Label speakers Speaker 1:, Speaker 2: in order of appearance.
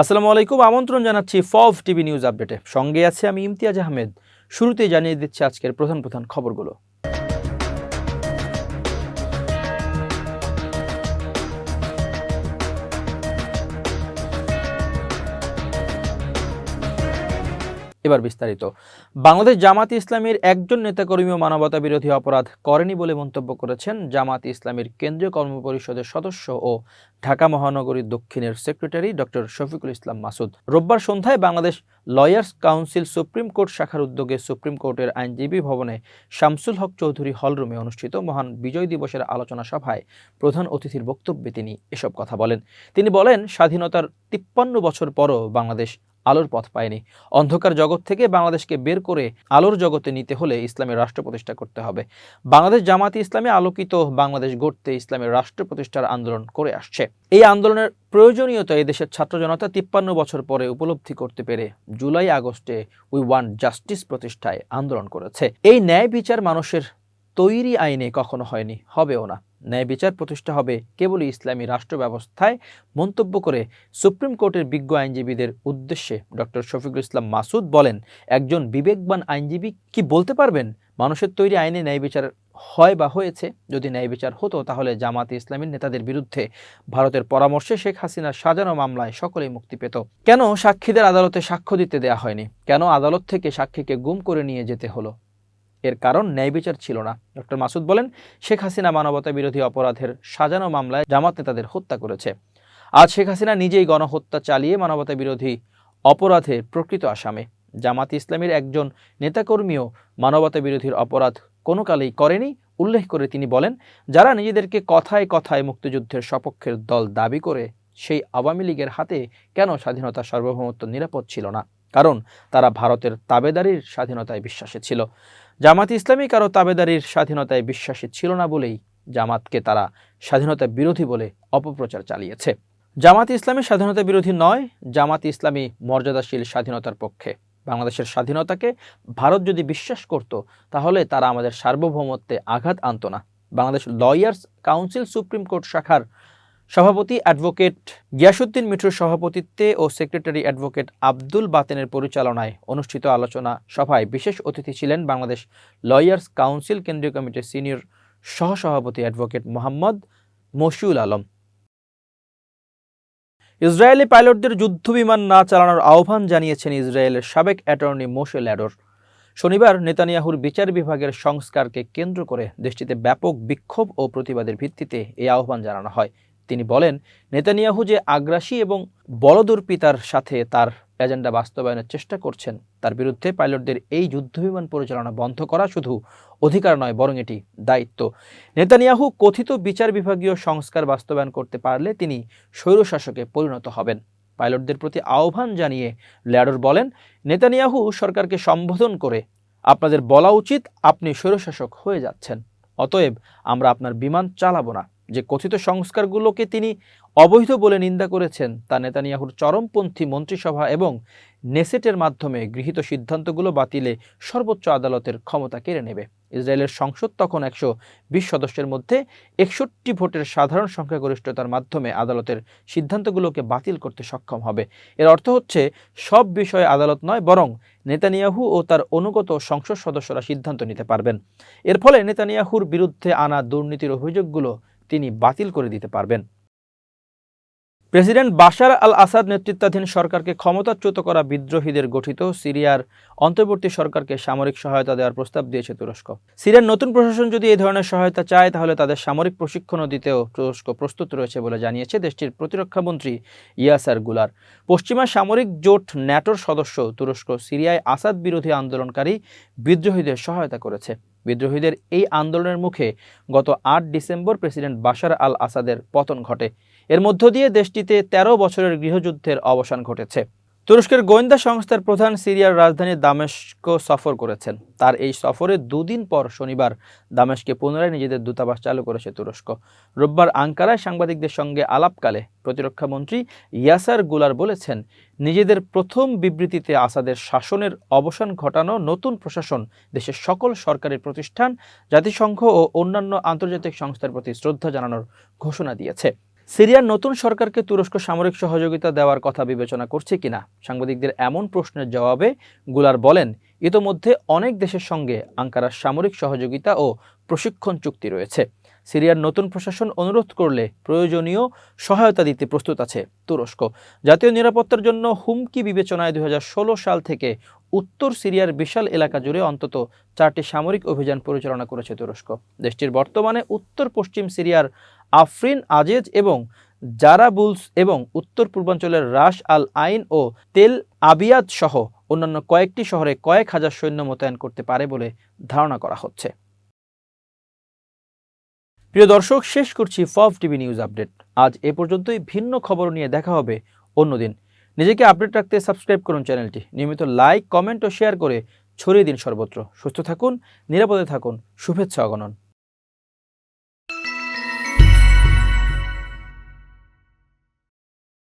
Speaker 1: আসসালামু আলাইকুম, আমন্ত্রণ জানাচ্ছি ফভ টিভি নিউজ আপডেটে। সঙ্গে আছে আমি ইমতিয়াজ আহমেদ। শুরুতেই জানিয়ে দিচ্ছি আজকের প্রধান প্রধান খবরগুলো। এবার বিস্তারিত। বাংলাদেশ জামাত ইসলামীর একজন নেতাকর্মী ও মানবতা বিরোধী অপরাধ করেনি বলে মন্তব্য করেছেন জামাত ইসলামীর কেন্দ্রীয় কর্মপরিষদের সদস্য ও ঢাকা মহানগরী দক্ষিণের সেক্রেটারি ডক্টর শফিকুল ইসলাম মাসুদ। রোববার সন্ধ্যায় Bangladesh lawyers council supreme court শাখার উদ্যোগে সুপ্রিম কোর্টের আইনজীবী ভবনে শামসুল হক চৌধুরী হলরুমে অনুষ্ঠিত মহান বিজয় দিবসের আলোচনা সভায় প্রধান অতিথির বক্তব্যে তিনি এসব কথা বলেন। তিনি বলেন, স্বাধীনতার তিপ্পান্ন বছর পরও বাংলাদেশ আলোর পথ পায়নি। অন্ধকার জগৎ থেকে বাংলাদেশকে বের করে আলোর জগতে নিতে হলে ইসলামের রাষ্ট্র প্রতিষ্ঠা করতে হবে। বাংলাদেশ জামাতি ইসলামে আলোকিত, বাংলাদেশ গড়তে ইসলামের রাষ্ট্র প্রতিষ্ঠার আন্দোলন করে আসছে। এই আন্দোলনের প্রয়োজনীয়তা দেশের ছাত্র জনতা তিপ্পান্ন বছর পরে উপলব্ধি করতে পেরে জুলাই আগস্টে উই ওয়ান জাস্টিস প্রতিষ্ঠায় আন্দোলন করেছে। এই ন্যায় বিচার মানুষের তৈরি আইনে কখনো হয়নি, হবেও না। ন্যায় বিচার প্রতিষ্ঠা হবে কেবলই ইসলামী রাষ্ট্র ব্যবস্থায় মন্তব্য করে সুপ্রিম কোর্টের বিজ্ঞ আইনজীবীদের উদ্দেশ্যে। ডক্টর শফিকুল ইসলাম মাসুদ বলেন, একজন বিবেকবান আইনজীবী কি বলতে পারবেন? মানুষের তৈরি আইনে ন্যায় বিচার হয় বা হয়েছে। যদি ন্যায় বিচার হতো, তাহলে জামাতে ইসলামীর নেতাদের বিরুদ্ধে ভারতের পরামর্শে শেখ হাসিনার সাজানো মামলায় সকলেই মুক্তি পেত। কেন সাক্ষীদের আদালতে সাক্ষ্য দিতে দেয়া হয়নি? কেন আদালত থেকে সাক্ষীকে গুম করে নিয়ে যেতে হলো? এর কারণ ন্যায় বিচার ছিল না। ডক্টর মাসুদ বলেন, শেখ হাসিনা মানবতা বিরোধী অপরাধের সাজানো মামলায় জামাত নেতাদের হত্যা করেছে। আজ শেখ হাসিনা নিজেই গণহত্যা চালিয়ে মানবতা বিরোধী অপরাধের প্রকৃত আসামে। জামাত ইসলামের একজন নেতাকর্মীও মানবতা বিরোধীর অপরাধ কোনো কালেই করেনি, উল্লেখ করে তিনি বলেন, যারা নিজেদেরকে কথায় কথায় মুক্তিযুদ্ধের সপক্ষের দল দাবি করে, সেই আওয়ামী লীগের হাতে কেন স্বাধীনতা সার্বভৌমত্ব নিরাপদ ছিল না? কারণ তারা ভারতের তাবেদারির স্বাধীনতায় বিশ্বাসী ছিল। জামাত ইসলামী কারও তাবেদারির স্বাধীনতায় বিশ্বাসী ছিল না বলেই জামাতকে তারা স্বাধীনতা বিরোধী বলে অপপ্রচার চালিয়েছে। জামাত ইসলামী স্বাধীনতা বিরোধী নয়, জামাত ইসলামী মর্যাদাশীল স্বাধীনতার পক্ষে। বাংলাদেশের স্বাধীনতাকে ভারত যদি বিশ্বাস করত, তাহলে তারা আমাদের সার্বভৌমত্বে আঘাত আনত না। Bangladesh lawyers council supreme court শাখার সভাপতি অ্যাডভোকেট গিয়াসুদ্দিন মিঠুর সভাপতিত্বে ও সেক্রেটারি অ্যাডভোকেট আব্দুল বাতেনের পরিচালনায় অনুষ্ঠিত আলোচনা সভায় বিশেষ অতিথি ছিলেন বাংলাদেশ লয়ার্স কাউন্সিল কেন্দ্রীয় কমিটির সিনিয়র সহসভাপতি অ্যাডভোকেট মোহাম্মদ মশিউল আলম। ইসরায়েলি পাইলটদের যুদ্ধবিমান না চালানোর আহ্বান জানিয়েছেন ইসরায়েলের সাবেক অ্যাটর্নি মোশে ল্যাডর। শনিবার নেতানিয়াহুর বিচার বিভাগের সংস্কারকে কেন্দ্র করে দেশটিতে ব্যাপক বিক্ষোভ ও প্রতিবাদের ভিত্তিতে এই আহ্বান জানানো হয়। তিনি বলেন, নেতানিয়াহু যে আগ্রাসী এবং বলদর্পিতার সাথে তার এজেন্ডা বাস্তবায়নের চেষ্টা করছেন, তার বিরুদ্ধে পাইলটদের এই যুদ্ধবিমান পরিচালনা বন্ধ করা শুধু অধিকার নয়, বরং এটি দায়িত্ব। নেতানিয়াহু কথিত বিচার বিভাগীয় সংস্কার বাস্তবায়ন করতে পারলে তিনি স্বৈরশাসকে পরিণত হবেন। পাইলটদের প্রতি আহ্বান জানিয়ে ল্যাডর বলেন, নেতানিয়াহু সরকারকে সম্বোধন করে, আপনাদের বলা উচিত আপনি স্বৈরশাসক হয়ে যাচ্ছেন, অতএব আমরা আপনার বিমান চালাবো না। যে কথিত সংস্কারগুলোকে তিনি অবৈধ বলে নিন্দা করেছেন, তা নেতানিয়াহুর চরমপন্থী মন্ত্রিসভা এবং নেসেটের মাধ্যমে গৃহীত সিদ্ধান্তগুলো বাতিলে সর্বোচ্চ আদালতের ক্ষমতা কেড়ে নেবে। ইসরায়েলের সংসদ তখন একশো বিশ সদস্যের মধ্যে একষট্টি ভোটের সাধারণ সংখ্যাগরিষ্ঠতার মাধ্যমে আদালতের সিদ্ধান্তগুলোকে বাতিল করতে সক্ষম হবে। এর অর্থ হচ্ছে, সব বিষয়ে আদালত নয়, বরং নেতানিয়াহু ও তার অনুগত সংসদ সদস্যরা সিদ্ধান্ত নিতে পারবেন। এর ফলে নেতানিয়াহুর বিরুদ্ধে আনা দুর্নীতির অভিযোগগুলো তিনি বাতিল করে দিতে পারবেন। প্রেসিডেন্ট বাশার আল আসাদ নেতৃত্বাধীন সরকারকে ক্ষমতাচ্যুত করা বিদ্রোহীদের গঠিত সিরিয়ার অন্তর্বর্তী সরকারকে সামরিক সহায়তা দেওয়ার প্রস্তাব দিয়েছে তুরস্ক। সিরিয়ার নতুন প্রশাসন যদি এই ধরনের সহায়তা চায়, তাহলে তাদের সামরিক প্রশিক্ষণও দিতেও তুরস্ক প্রস্তুত রয়েছে বলে জানিয়েছে দেশটির প্রতিরক্ষামন্ত্রী ইয়াসারগুলার। পশ্চিমা সামরিক জোট ন্যাটোর সদস্য তুরস্ক সিরিয়ায় আসাদ বিরোধী আন্দোলনকারী বিদ্রোহীদের সহায়তা করেছে। বিদ্রোহীদের এই আন্দোলনের মুখে গত আট ডিসেম্বর প্রেসিডেন্ট বাশার আল আসাদের পতন ঘটে। এর মধ্য দিয়ে দেশটিতে ১৩ বছরের গৃহযুদ্ধের অবসান ঘটেছে। তুরস্কের গোয়েন্দা সংস্থার প্রধান সিরিয়ার রাজধানী দামেস্ক সফর করেছেন। তার এই সফরে দুদিন পর শনিবার দামেস্কে পুনরায় নিজেদের দূতাবাস চালু করেছে তুরস্ক। রোববার আঙ্কারায় সাংবাদিকদের সঙ্গে আলাপকালে প্রতিরক্ষামন্ত্রী ইয়াসারগুলার বলেছেন, নিজেদের প্রথম বিবৃতিতে আসাদের শাসনের অবসান ঘটানো নতুন প্রশাসন, দেশের সকল সরকারি প্রতিষ্ঠান, জাতিসংঘ ও অন্যান্য আন্তর্জাতিক সংস্থার প্রতি শ্রদ্ধা জানানোর ঘোষণা দিয়েছে। সিরিয়ার নতুন সরকারকে তুরস্ক সামরিক সহযোগিতা দেওয়ার কথা বিবেচনা করছে কিনা? সাংবাদিকদের এমন প্রশ্নের জবাবে গুলার বলেন, ইতোমধ্যে অনেক দেশের সঙ্গে আঙ্কারার সামরিক সহযোগিতা ও প্রশিক্ষণ চুক্তি রয়েছে। সিরিয়ার নতুন প্রশাসন অনুরোধ করলে প্রয়োজনীয় সহায়তা দিতে প্রস্তুত আছে তুরস্ক। জাতীয় নিরাপত্তার জন্য হুমকি বিবেচনায় দুই হাজার ষোলো সাল থেকে উত্তর সিরিয়ার বিশাল এলাকা জুড়ে অন্তত চারটি সামরিক অভিযান পরিচালনা করেছে তুরস্ক। দেশটির বর্তমানে উত্তর পশ্চিম সিরিয়ার আফরিন আজেজ এবং জারাবুলস এবং উত্তর পূর্বাঞ্চলের রাস আল আইন ও তেল আবিয়াদ সহ অন্যান্য কয়েকটি শহরে কয়েক হাজার সৈন্য মোতায়েন করতে পারে বলে ধারণা করা হচ্ছে। প্রিয় দর্শক, শেষ করছি ফব টিভি নিউজ আপডেট। আজ এ পর্যন্তই। ভিন্ন খবর নিয়ে দেখা হবে অন্যদিন। নিজেকে আপডেট রাখতে সাবস্ক্রাইব করুন চ্যানেলটি। নিয়মিত লাইক, কমেন্ট ও শেয়ার করে ছড়িয়ে দিন সর্বত্র। সুস্থ থাকুন, নিরাপদে থাকুন। শুভেচ্ছা, অগণন।